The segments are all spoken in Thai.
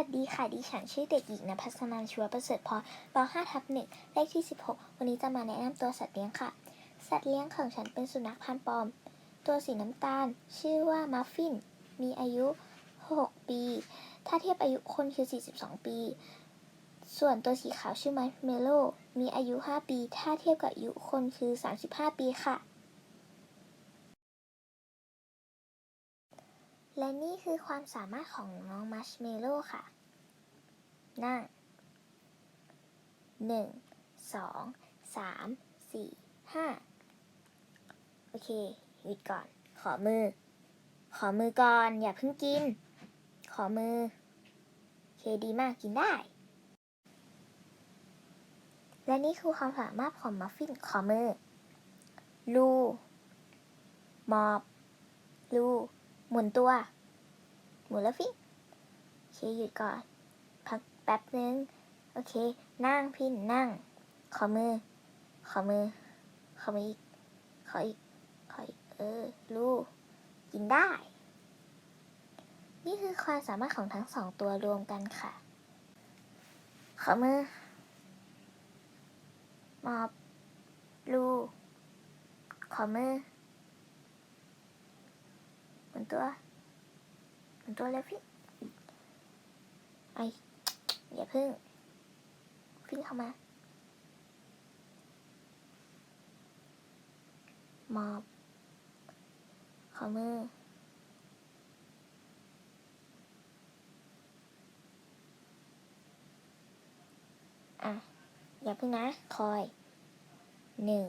วัสดีค่ะ ดิฉันชื่อเด็กหญิงนภัสนันชัวประเสริฐพรป .5 ทับหนึ่งเลขที่ 16 วันนี้จะมาแนะนำตัวสัตว์เลี้ยงค่ะ สัตว์เลี้ยงของฉันเป็นสุนัขพันธุ์ปอม ตัวสีน้ำตาล ชื่อว่ามัฟฟิน มีอายุ 6 ปี ถ้าเทียบอายุคนคือ 42 ปี ส่วนตัวสีขาวชื่อมัชเมโล มีอายุ 5 ปี ถ้าเทียบกับอายุคนคือ 35 ปีค่ะและนี่คือความสามารถของน้องมัชเมโลค่ะ นั่งหนึ่งสองสามสี่ห้าโอเคหยุดก่อน ขอมือ ขอมือก่อน อย่าเพิ่งกิน ขอมือโอเคดีมากกินได้ และนี่คือความสามารถของมัฟฟิน ขอมือ ลูมอบ ลู หมุนตัว หมุนแล้วฟิโอเคหยุดก่อน แป๊บนึง โอเค นั่งพินนั่ง ขอมือ ขอมือ ขอมืออีก ขออีก ขออีก เออ ลูกกินได้ นี่คือความสามารถของทั้งสองตัวรวมกันค่ะ ขอมือ มอบ ลูกขอมือหมุนตัวหมุนตัวแล้วพี่ไอ อย่าเพิ่งฟิ้งเข้ามา มอบ ขอมือ อะ อย่าเพิ่งนะ คอย หนึ่ง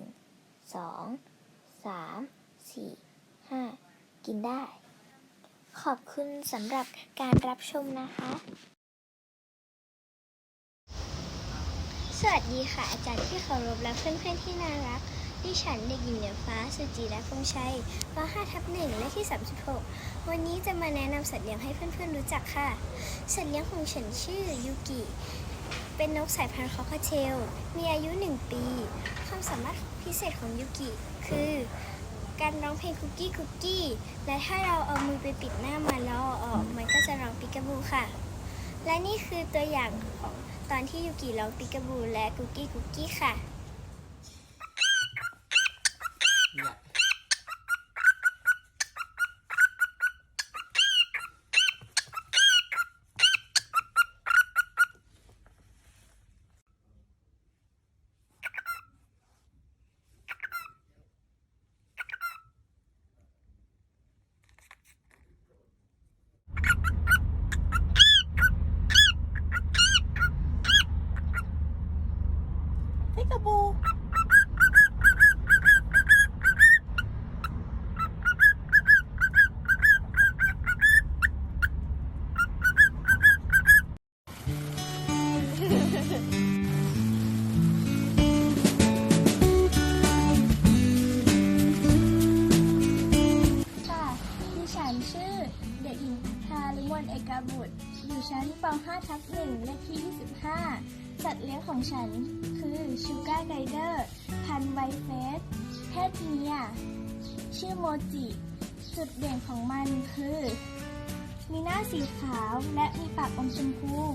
สอง สาม สี่ ห้า กินได้ขอบคุณสำหรับการรับชมนะคะ สวัสดีค่ะ อาจารย์ที่เคารพและเพื่อนๆที่น่ารัก ดิฉันเด็กหญิงเหนือฟ้า สุจิและพงชัยป .5 ทับหนึ่งและที่ 36 วันนี้จะมาแนะนำสัตว์เลี้ยงให้เพื่อนๆรู้จักค่ะ สัตว์เลี้ยงของฉันชื่อยูกิ เป็นนกสายพันธุ์คอคาเทล มีอายุ 1 ปี ความสามารถพิเศษของยูกิ คือ การร้องเพลงคุกกี้คุกกี้ และถ้าเราเอามือไปปิดหน้ามันแล้วอออกมันก็จะร้องปิกาบูค่ะ และนี่คือตัวอย่างของ ตอนที่ยูกิร้องปิกาบูและกุกกี้กุกกี้ค่ะ และมี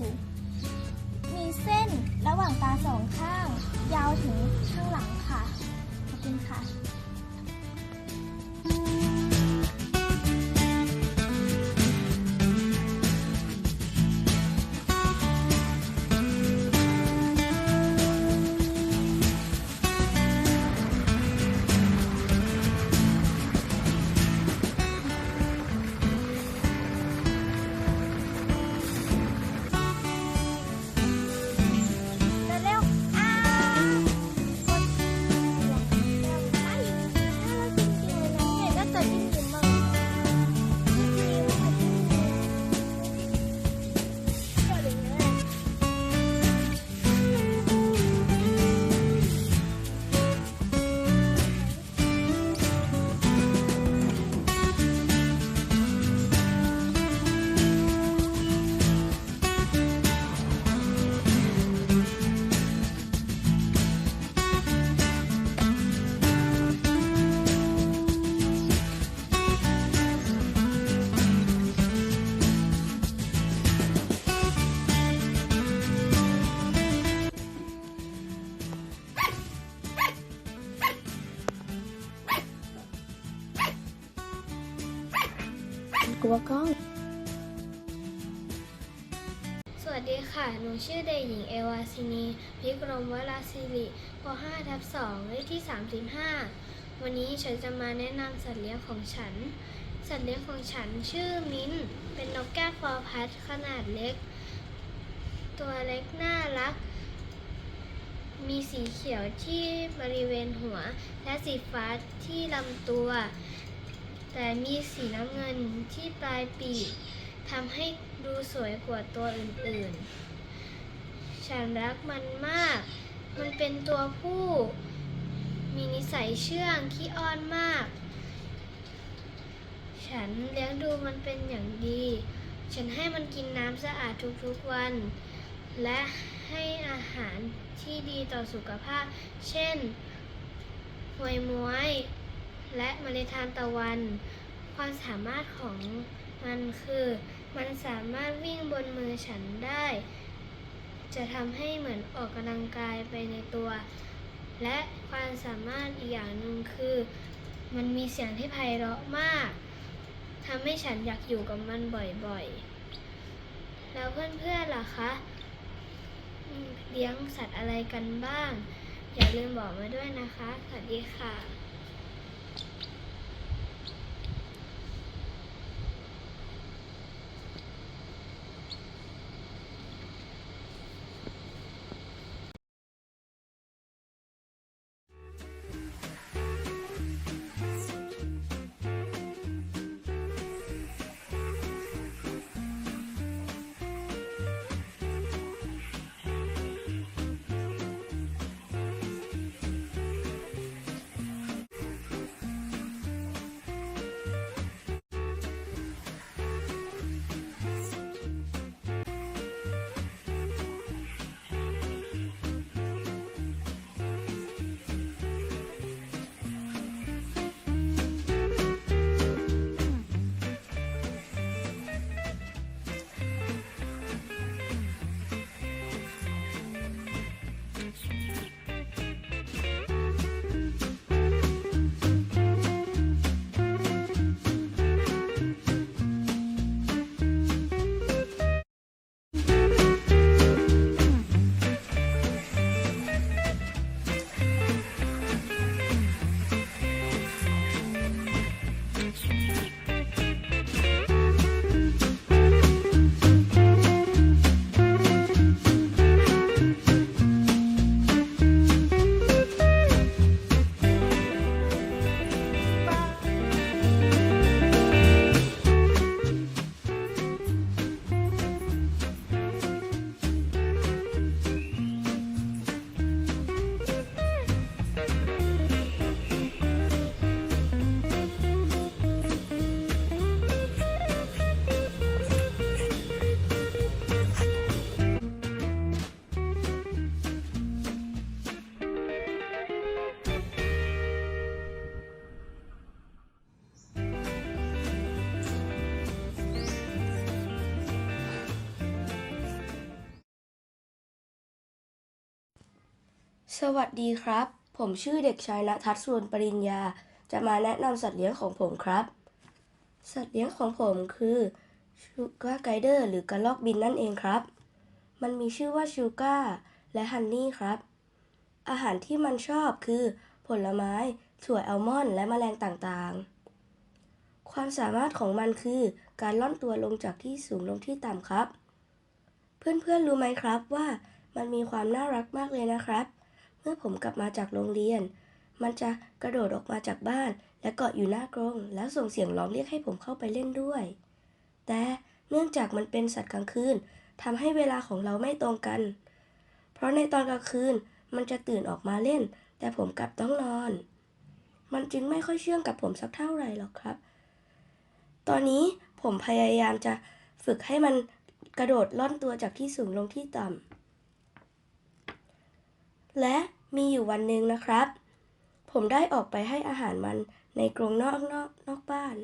หญิงเอวาซินีพิกรมวราศิริป .5 ทับ2เลขที่ 35 วันนี้ฉันจะมาแนะนำสัตว์เลี้ยงของฉัน สัตว์เลี้ยงของฉันชื่อมิ้น เป็นนกแก้วฟอพัดขนาดเล็ก ตัวเล็กน่ารัก มีสีเขียวที่บริเวณหัว และสีฟ้าที่ลำตัว แต่มีสีน้ำเงินที่ปลายปีกทำให้ดูสวยกว่าตัวอื่นๆ ฉันรักมันมาก มันเป็นตัวผู้ มีนิสัยเชื่องขี้อ้อนมาก ฉันเลี้ยงดูมันเป็นอย่างดี ฉันให้มันกินน้ำสะอาดทุกๆวัน และให้อาหารที่ดีต่อสุขภาพ เช่นหวยม้วย และเมล็ดทานตะวัน ความสามารถของมันคือ มันสามารถวิ่งบนมือฉันได้ จะทำให้เหมือนออกกำลังกายไปในตัว และความสามารถอีกอย่างหนึ่งคือ มันมีเสียงที่ไพเราะมากทำให้ฉันอยากอยู่กับมันบ่อยๆ แล้วเพื่อนๆล่ะคะเลี้ยงสัตว์อะไรกันบ้าง อย่าลืมบอกมาด้วยนะคะ สวัสดีค่ะ สวัสดีครับ ผมชื่อเด็กชายณทัศน์ส่วนปริญญา จะมาแนะนำสัตว์เลี้ยงของผมครับ สัตว์เลี้ยงของผมคือชูการ์ไกเดอร์หรือกระลอกบินนั่นเองครับ มันมีชื่อว่าชูการ์และฮันนี่ครับ อาหารที่มันชอบคือผลไม้ถั่วอัลมอนด์และแมลงต่างๆ ความสามารถของมันคือการล่อนตัวลงจากที่สูงลงที่ต่ำครับ เพื่อนๆรู้ไหมครับว่ามันมีความน่ารักมากเลยนะครับ เมื่อผมกลับมาจากโรงเรียน มันจะกระโดดออกมาจากบ้าน และเกาะอยู่หน้ากรง แล้วส่งเสียงร้องเรียกให้ผมเข้าไปเล่นด้วย แต่เนื่องจากมันเป็นสัตว์กลางคืนทำให้เวลาของเราไม่ตรงกัน เพราะในตอนกลางคืนมันจะตื่นออกมาเล่น แต่ผมกลับต้องนอน มันจึงไม่ค่อยเชื่องกับผมสักเท่าไหร่หรอกครับ ตอนนี้ผมพยายามจะฝึกให้มันกระโดดล่อนตัวจากที่สูงลงที่ต่ำ และมีอยู่วันหนึ่งนะครับ ผมได้ออกไปให้อาหารมันในกรงนอกนอกนอกบ้าน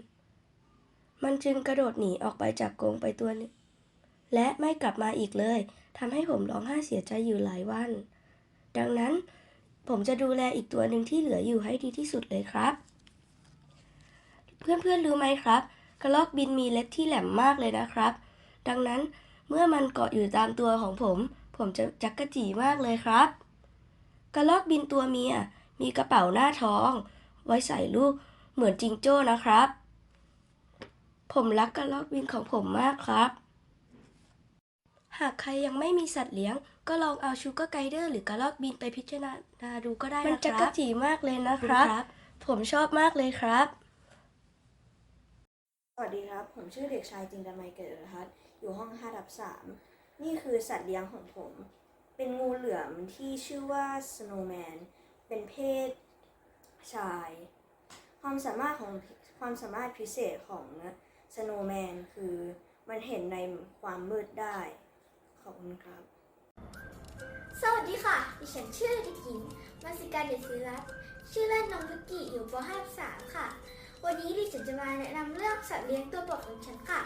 มันจึงกระโดดหนีออกไปจากกรงไปตัวนึงและไม่กลับมาอีกเลยทำให้ผมร้องไห้เสียใจอยู่หลายวัน ดังนั้นผมจะดูแลอีกตัวหนึ่งที่เหลืออยู่ให้ดีที่สุดเลยครับ เพื่อนๆรู้ไหมครับ กระรอกบินมีเล็บที่แหลมมากเลยนะครับ ดังนั้นเมื่อมันเกาะอยู่ตามตัวของผม ผมจะจักกะจีมากเลยครับ กระรอกบินตัวเมีย มีกระเป๋าหน้าท้อง ไว้ใส่ลูกเหมือนจิงโจ้นะครับ ผมรักกระรอกบินของผมมากครับ หากใครยังไม่มีสัตว์เลี้ยง ก็ลองเอาชูการ์ไกเดอร์หรือกระรอกบินไปพิจารณาดูก็ได้นะครับ มันจะกระจีมากเลยนะครับ ผมชอบมากเลยครับ สวัสดีครับ ผมชื่อเด็กชายจินตมัยเกิดทัศน์อยู่ห้อง5ทับ3นี่คือสัตว์เลี้ยงของผม เป็นงูเหลือมที่ชื่อว่า Snowman เป็นเพศชาย ความสามารถของความสามารถพิเศษของ Snowman คือมันเห็นในความมืดได้ ขอบคุณครับ สวัสดีค่ะ ดิฉันชื่อเด็กหญิงมาสิการเดชศิรัตน์ชื่อเล่นน้องยุกิอยู่ป .5 3 ค่ะ วันนี้ดิฉันจะมาแนะนำเรื่องสัตว์เลี้ยงตัวโปรดของฉันค่ะ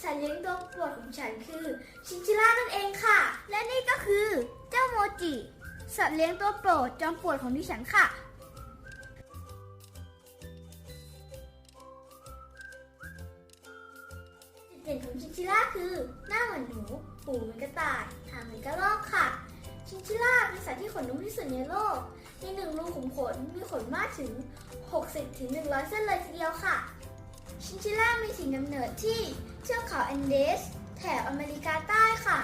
สัตว์เลี้ยงตัวโปรดของฉันคือชินชิล่านั่นเองค่ะ และนี่ก็คือเจ้าโมจิ สัตว์เลี้ยงตัวโปรดจอมโปรดของดิฉันค่ะจุดเด่นของชินชิล่าคือหน้าเหมือนหนูหูเหมือนกระต่ายหางเหมือนกระรอกค่ะ ชินชิล่าเป็นสัตว์ที่ขนนุ่มที่สุดในโลก ในหนึ่งรูขุมขนมีขนมากถึง 60ถึง100 เส้นเลยทีเดียวค่ะ ชินชิล่ามีถิ่นกำเนิดที่ เทือกเขาแอนเดส แถบอเมริกาใต้ค่ะ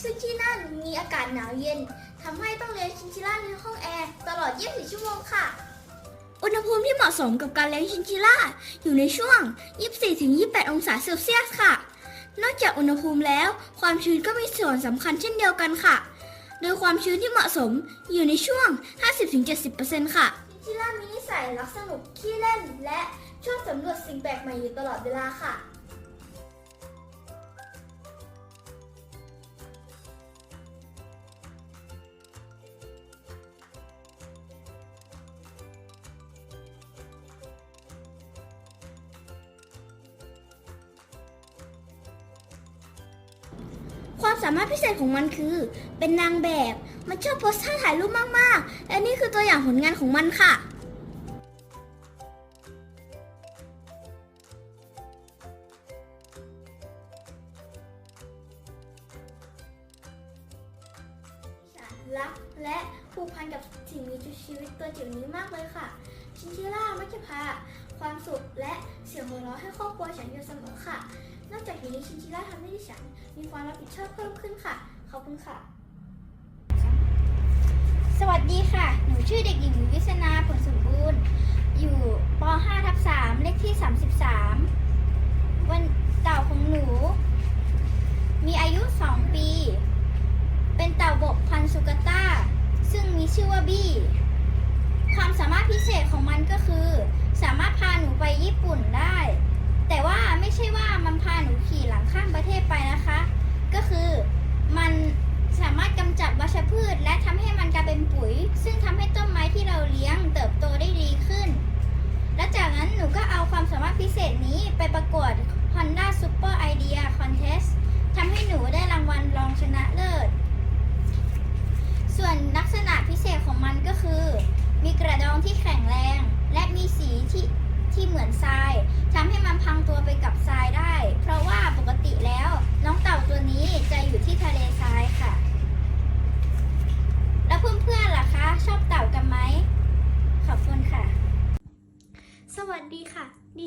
ซึ่งที่นั่นมีอากาศหนาวเย็นทำให้ต้องเลี้ยงชินชิล่าในห้องแอร์ตลอด 24 ชั่วโมงค่ะ อุณหภูมิที่เหมาะสมกับการเลี้ยงชินชิล่าอยู่ในช่วง 24-28 องศาเซลเซียสค่ะ นอกจากอุณหภูมิแล้ว ความชื้นก็มีส่วนสำคัญเช่นเดียวกันค่ะ โดยความชื้นที่เหมาะสมอยู่ในช่วง 50-70%ค่ะชินชิล่ามีนิสัยรักสนุกขี้เล่นและชอบสำรวจสิ่งแปลกใหม่อยู่ตลอดเวลาค่ะ ความสามารถพิเศษของมันคือ เป็นนางแบบ มันชอบโพสท่าถ่ายรูปมาก ๆ และนี่คือตัวอย่างผลงานของมันค่ะ ขอบคุณค่ะ สวัสดีค่ะ หนูชื่อเด็กหญิงวิศนาผลสมบูรณ์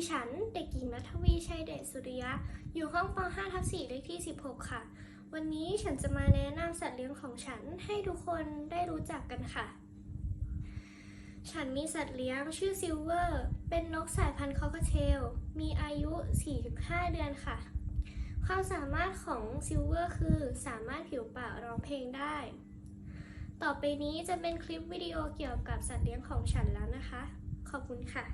ดิฉันเด็กหญิงนัทวีชัยเดชสุริยะ อยู่ห้องป .5 ทับ4เลขที่ 16 ค่ะ วันนี้ฉันจะมาแนะนำสัตว์เลี้ยงของฉันให้ทุกคนได้รู้จักกันค่ะ ฉันมีสัตว์เลี้ยงชื่อซิลเวอร์ เป็นนกสายพันธุ์คอกเทล มีอายุ 4-5 เดือนค่ะ ความสามารถของซิลเวอร์คือสามารถผิวปากร้องเพลงได้ ต่อไปนี้จะเป็นคลิปวิดีโอเกี่ยวกับสัตว์เลี้ยงของฉันแล้วนะคะ ขอบคุณค่ะ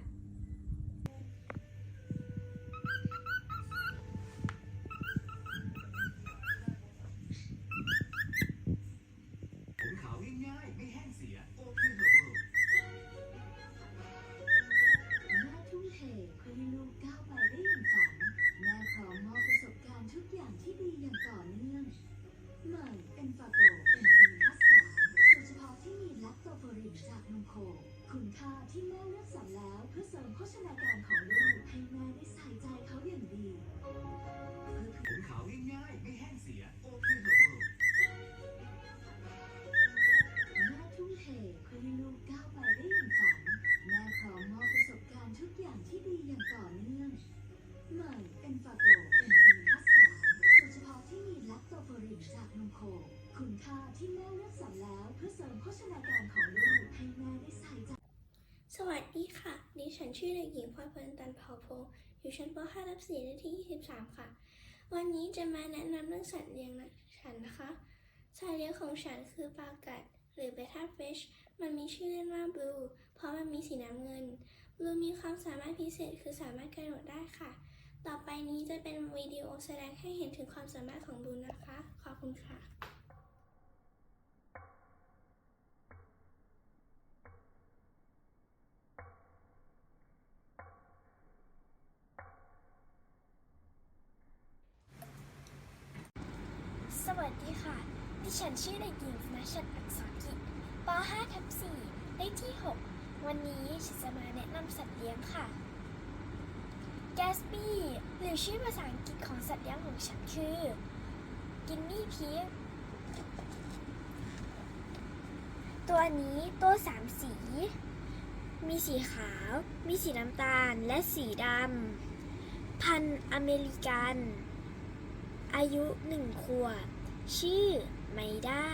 ฉันชื่อเล็กหญิงพลอยเพลนตันเผ่าพงอยู่ชั้นป .5 ทับ4เลขที่ 23 ค่ะ วันนี้จะมาแนะนำเรื่องสัตว์เลี้ยงนะฉันนะคะ สัตว์เลี้ยงของฉันคือปลากัด หรือเบต้าฟิช มันมีชื่อเล่นว่าบลูเพราะมันมีสีน้ำเงินบลูมีความสามารถพิเศษคือสามารถกระโดดได้ค่ะ ต่อไปนี้จะเป็นวิดีโอแสดงให้เห็นถึงความสามารถของบลูนะคะ ขอบคุณค่ะ สวัสดีค่ะ ดิฉัน ชื่อเด็กหญิงธนชัดอักษรกิจป .5 ทับ4เลขที่ 6 วันนี้ฉันจะมาแนะนำสัตว์เลี้ยงค่ะแกสบีหรือชื่อภาษาอังกฤษของสัตว์เลี้ยงของฉันคือกินนี่พีกตัวนี้ตัวสามสี มีสีขาว มีสีน้ำตาล และสีดำ พันอเมริกัน อายุหนึ่งขวบ ชื่อ ไมด้า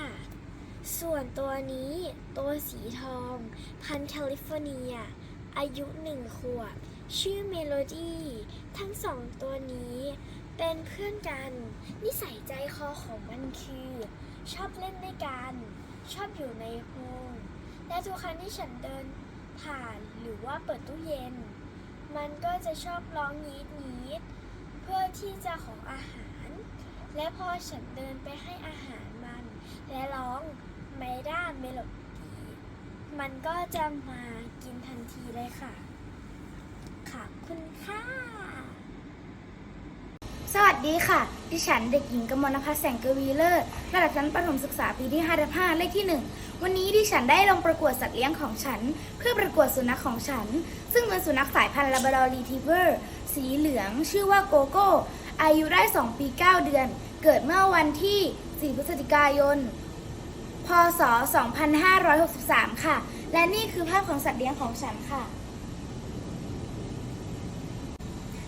ส่วนตัวนี้ตัวสีทอง พันแคลิฟอร์เนีย อายุหนึ่งขวบ ชื่อเมโลดี้ ทั้งสองตัวนี้เป็นเพื่อนกัน นิสัยใจคอของมันคือ ชอบเล่นด้วยกัน ชอบอยู่ในโฮงและทุกครั้งที่ฉันเดินผ่านหรือว่าเปิดตู้เย็น มันก็จะชอบร้องยีดยีดเพื่อที่จะขออาหาร และพอฉันเดินไปให้อาหารมัน และร้องไมด้าเมโลดี้มันก็จะมากินทันทีเลยค่ะขอบคุณค่ะ สวัสดีค่ะ ดิฉันเด็กหญิงกมลพัฒน์แสงกวีเลิศระดับชั้นประถมศึกษาปีที่5ทับ5เลขที่ 1 วันนี้ดิฉันได้ลงประกวดสัตว์เลี้ยงของฉัน เพื่อประกวดสุนัขของฉัน ซึ่งเป็นสุนัขสายพันธุ์ลาบราดอร์รีทรีเวอร์ สีเหลือง ชื่อว่าโกโก้ อายุได้ 2 ปี 9 เดือน เกิดเมื่อวันที่ 4 พฤศจิกายน พศ 2563 ค่ะ และนี่คือภาพของสัตว์เลี้ยงของฉันค่ะ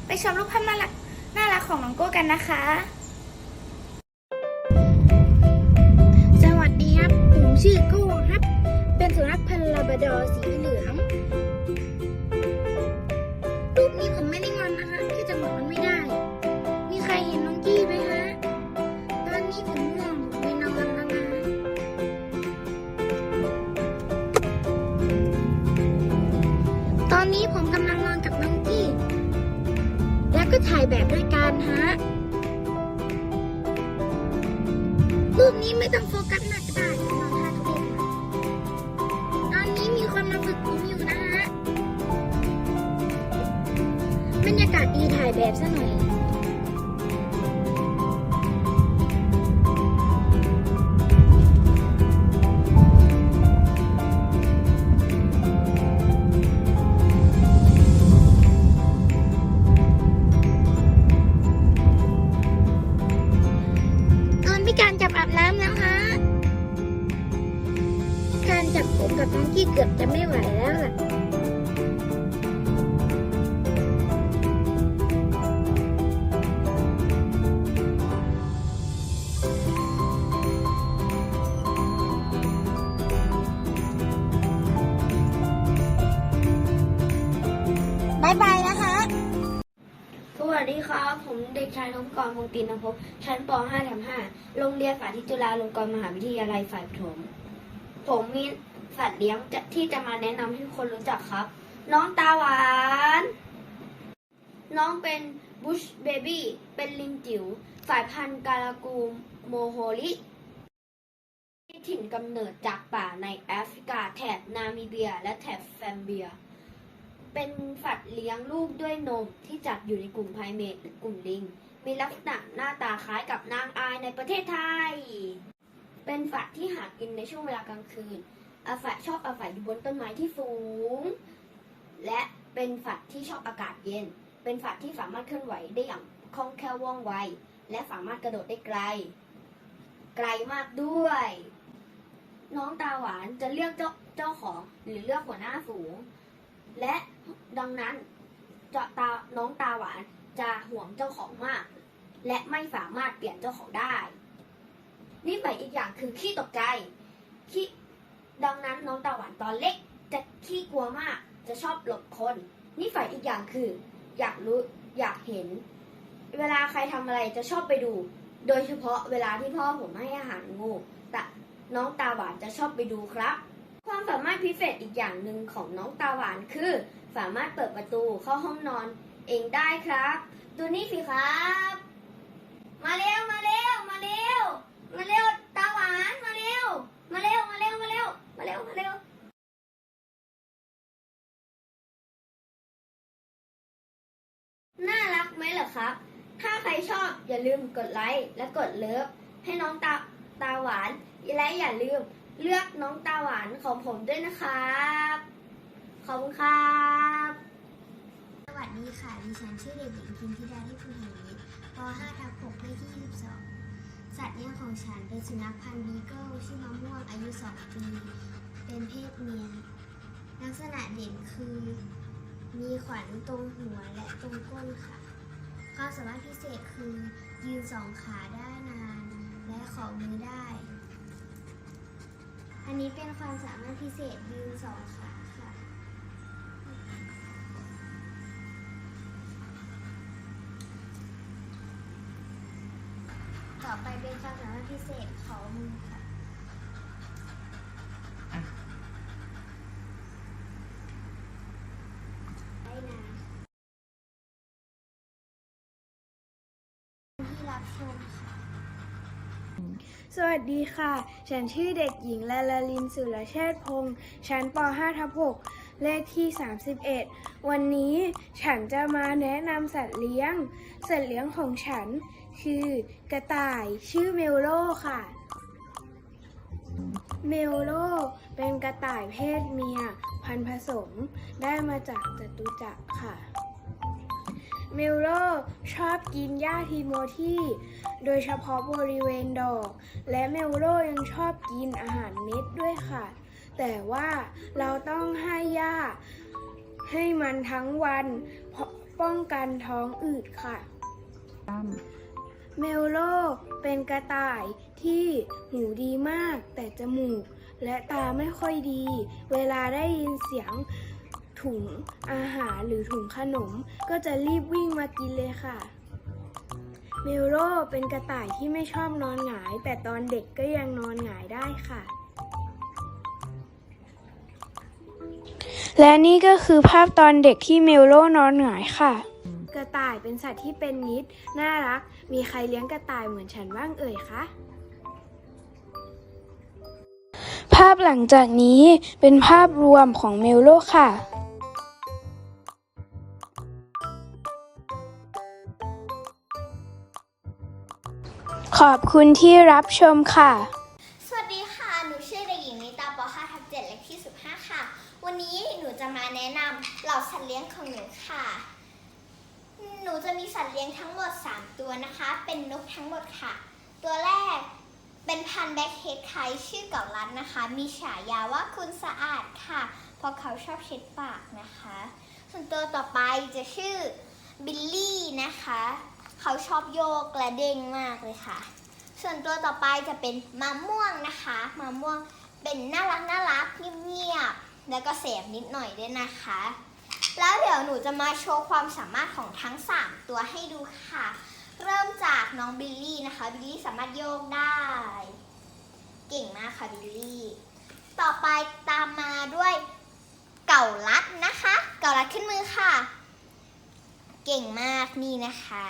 ไปชมรูปภาพน่ารักน่ารักของน้องโก้กันนะคะสวัสดีครับ ผมชื่อโก้ครับ เป็นสุนัขพันธุ์ลาบราดอร์สีเหลือง ถ่ายแบบด้วยกันฮะ รูปนี้ไม่ต้องโฟกัสหนักได้นอนท่าทุเรศค่ะตอนนี้มีคนมาฝึกผมอยู่นะฮะ บรรยากาศดีถ่ายแบบซะหน่อย ตีนภพชั้นป .5 ทับ5โรงเรียนสาธิตจุฬาลงกรณ์มหาวิทยาลัยฝ่ายประถมผมมีสัตว์เลี้ยงที่จะมาแนะนำให้ทุกคนรู้จักครับ น้องตาหวาน น้องเป็นบุชเบบี้เป็นลิงจิ๋วสายพันธุ์การากูโมโฮลิที่ถิ่นกำเนิดจากป่าในแอฟริกาแถบนามิเบีย และแถบแซมเบีย เป็นสัตว์เลี้ยงลูกด้วยนมที่จัดอยู่ในกลุ่มไพรเมทหรือกลุ่มลิง มีลักษณะหน้าตาคล้ายกับนางอายในประเทศไทย เป็นสัตว์ที่หากินในช่วงเวลากลางคืน อาศัยชอบอาศัยอยู่บนต้นไม้ที่สูง และเป็นสัตว์ที่ชอบอากาศเย็น เป็นสัตว์ที่สามารถเคลื่อนไหวได้อย่างคล่องแคล่วว่องไว และสามารถกระโดดได้ไกล ไกลมากด้วย น้องตาหวานจะเลือกเจ้าเจ้าของหรือเลือกหัวหน้าฝูง และดังนั้นเจะตาน้องตาหวาน จะห่วงเจ้าของมาก และไม่สามารถเปลี่ยนเจ้าของได้ นิสัยอีกอย่างคือขี้ตกใจขี้ดังนั้นน้องตาหวานตอนเล็ก จะขี้กลัวมากจะชอบหลบคนนิสัยอีกอย่างคือ อยากรู้อยากเห็น เวลาใครทำอะไรจะชอบไปดู โดยเฉพาะเวลาที่พ่อผมให้อาหารงูแต่น้องตาหวานจะชอบไปดูครับความสามารถพิเศษอีกอย่างหนึ่งของน้องตาหวานคือ สามารถเปิดประตูเข้าห้องนอน เองได้ครับ ดูนี่สิครับ มาเร็วมาเร็วมาเร็วมาเร็วตาหวานมาเร็ว มาเร็วมาเร็วมาเร็วมาเร็วมาเร็วน่ารักไหมเหรอครับ ถ้าใครชอบอย่าลืมกดไลค์และกดเลิฟให้น้องตาตาหวานและอย่าลืมเลือกน้องตาหวานของผมด้วยนะครับ ขอบคุณครับ วัสดีค่ะ ดิฉันชื่อเด็กหญิงพิมพิดาที่คุณเหวิทย์ป .5 ทับ6เลขที่22 สัตว์เลี้ยงของฉันเป็นสุนัขพันธุ์บีเกิลชื่อมะม่วงอายุ 2 ปี เป็นเพศเมีย ลักษณะเด่นคือ มีขวัญตรงหัวและตรงก้นค่ะ ความสามารถพิเศษคือยืนสองขาได้นาน และขอมือได้ อันนี้เป็นความสามารถพิเศษยืนสองขา เป็นความสามารถพิเศษขอมือค่ะได้นะที่รับชมค่ะ สวัสดีค่ะ ฉันชื่อเด็กหญิงลาลาลินสุรเชษฐ์พงษ์ชั้นป .5 ทับ6เลขที่ 31 วันนี้ฉันจะมาแนะนำสัตว์เลี้ยง สัตว์เลี้ยงของฉัน คือกระต่ายชื่อเมลโลค่ะ เมลโลเป็นกระต่ายเพศเมีย พันผสมได้มาจากจตุจักรค่ะ เมลโลชอบกินหญ้าทีโมที่โดยเฉพาะบริเวณดอก และเมลโลยังชอบกินอาหารเม็ดด้วยค่ะ แต่ว่าเราต้องให้หญ้าให้มันทั้งวันเพราะป้องกันท้องอืดค่ะ เมลโลเป็นกระต่ายที่หูดีมาก แต่จมูก และตาไม่ค่อยดี เวลาได้ยินเสียงถุงอาหารหรือถุงขนม ก็จะรีบวิ่งมากินเลยค่ะ เมลโลเป็นกระต่ายที่ไม่ชอบนอนหงาย แต่ตอนเด็กก็ยังนอนหงายได้ค่ะ และนี่ก็คือภาพตอนเด็กที่เมลโลนอนหงายค่ะ กระต่ายเป็นสัตว์ที่เป็นมิตร น่ารัก มีใครเลี้ยงกระต่ายเหมือนฉันบ้างเอ่ยคะ ภาพหลังจากนี้เป็นภาพรวมของเมลโลค่ะขอบคุณที่รับชมค่ะ สวัสดีค่ะ หนูชื่อเด็กหญิงนิตาป .5 ทับ7เลขที่ 15 ค่ะ วันนี้หนูจะมาแนะนำเหล่าสัตว์เลี้ยงของหนูค่ะ หนูจะมีสัตว์เลี้ยงทั้งหมด 3 ตัวนะคะ เป็นนกทั้งหมดค่ะ ตัวแรกเป็นพันธุ์แบ็คเฮดไคชื่อเก่าลัดนะคะ มีฉายาว่าคุณสะอาดค่ะ เพราะเขาชอบเช็ดปากนะคะ ส่วนตัวต่อไปจะชื่อบิลลี่นะคะ เขาชอบโยกและเด้งมากเลยค่ะ ส่วนตัวต่อไปจะเป็นมะม่วงนะคะมะม่วงเป็นน่ารักน่ารักเงียบๆแล้วก็แสบนิดหน่อยด้วยนะคะ แล้วเดี๋ยวหนูจะมาโชว์ความสามารถของทั้ง 3 ตัวให้ดูค่ะ เริ่มจากน้องบิลลี่นะคะ บิลลี่สามารถโยกได้ เก่งมากค่ะบิลลี่ ต่อไปตามมาด้วยเก่าลัดนะคะ เก่าลัดขึ้นมือค่ะ เก่งมากนี่นะคะ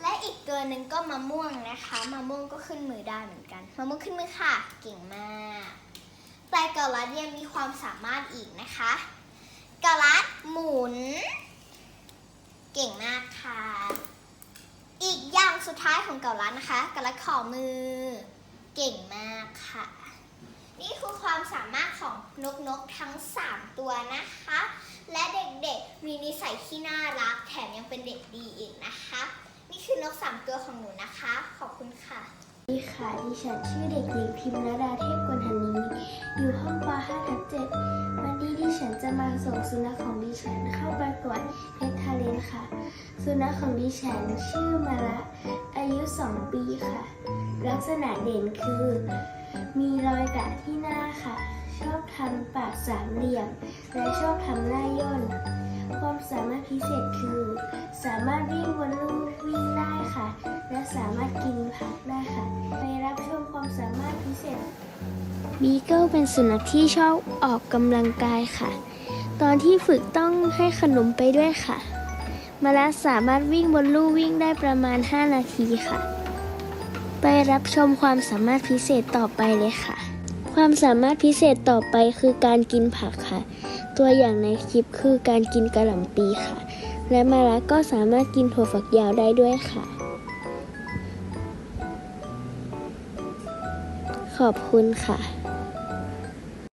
และอีกตัวหนึ่งก็มะม่วงนะคะมะม่วงก็ขึ้นมือได้เหมือนกันมะม่วงขึ้นมือค่ะ เก่งมากแต่เก่าลัดยังมีความสามารถอีกนะคะ กลัดหมุน เก่งมากค่ะ อีกอย่างสุดท้ายของเกลัดนะคะกลัดขอมือ เก่งมากค่ะ นี่คือความสามารถของนกนกทั้ง 3 ตัวนะคะ และเด็กๆมีนิสัยที่น่ารักแถมยังเป็นเด็กดีอีกนะคะ นี่คือนกสามตัวของหนูนะคะ ขอบคุณค่ะ ดีค่ะ ดิฉันชื่อเด็กหญิงพิมรดาเทพกุลหันนีอยู่ห้องป .5 ทับ7วันนี้ดิฉันจะมาส่งสุนัขของดิฉันเข้าประกวดเพชรทาเลนค่ะ สุนัขของดิฉันชื่อมาระอายุ 2 ปีค่ะ ลักษณะเด่นคือ มีรอยกระที่หน้าค่ะ ชอบทำปากสามเหลี่ยม และชอบทำหน้าย่น ความสามารถพิเศษคือ สามารถวิ่งบนลู่วิ่งได้ค่ะ และสามารถกินผักได้ค่ะ ไปรับชมความสามารถพิเศษบีเกิลเป็นสุนัขที่ชอบออกกำลังกายค่ะ ตอนที่ฝึกต้องให้ขนมไปด้วยค่ะ มาลาสามารถวิ่งบนลู่วิ่งได้ประมาณ 5 นาทีค่ะ ไปรับชมความสามารถพิเศษต่อไปเลยค่ะ ความสามารถพิเศษต่อไปคือการกินผักค่ะ ตัวอย่างในคลิปคือการกินกระหล่ำปีค่ะ และมาลาก็สามารถกินถั่วฝักยาวได้ด้วยค่ะ ขอบคุณค่ะ